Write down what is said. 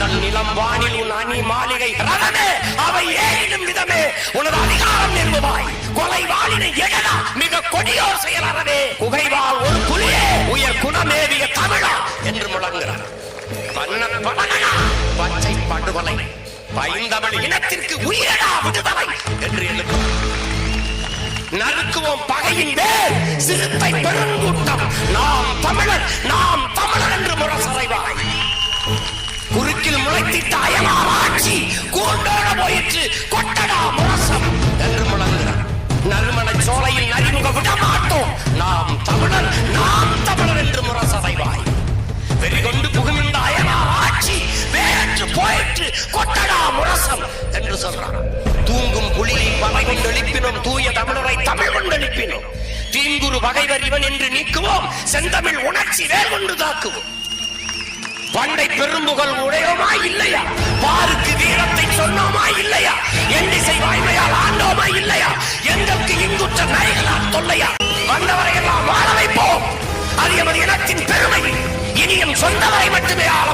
கடல் நிலம் வானில் உன் அணி மாளிகை ரதமே அவை ஏறிடும் விதமே உனது அதிகாரம் நிறுவாய் கொலை வாளினை எழலா. மிக கொடியோர் செயலறவே குகைவால் ஒரு புலியே உயர் குணமேவிய தமிழா என்று முழங்குகிறார். வண்ண பவனனா பச்சை படுகொலை. பைந்தமிழ் இனத்திற்கு உயிரடா விடுதலை என்று எழுதும். நறுக்குவோம் பகையின் வேர் சிறுத்தை பெருங்கூட்டம். குறுக்கில் அயலார் ஆட்சி கூண்டோட போயிற்று. கொட்டடா முரசம். என்று முழங்குகிறார் நறுமண சோலையில் நரிமுக விட மாட்டோம். நாம் தமிழர் நாம் தமிழர் என்று முரசறைவாய் வெறிகொண்டு புகுமிந்த அயலார் ஆட்சி வேற்று போயிற்று. கொட்டடா முரசம் என்று சொல்றான். தூங்கும் புலியை பகை கொண்டு எழுப்பினோம். தூய தமிழரை தமிழ் கொண்டு எழுப்பினோம். தீங்குரு பகைவர் இவன் என்று நீக்குவோம். செந்தமிழ் உணர்ச்சி வேர் கொண்டு தாக்குவோம். பண்டை பெரும்புகள் உடையோமா இல்லையா? பாருக்கு வீரத்தை சொன்னோமா இல்லையா? எண்ணிசை வாய்மையால் ஆண்டோமா இல்லையா? எங்களுக்கு இங்குற்ற நாய்களால் தொல்லையா? வந்தவரை எல்லாம் வாழ வைப்போம். அது எமது இனத்தின் பெருமை இனி எம் சொந்தவரை மட்டுமே ஆள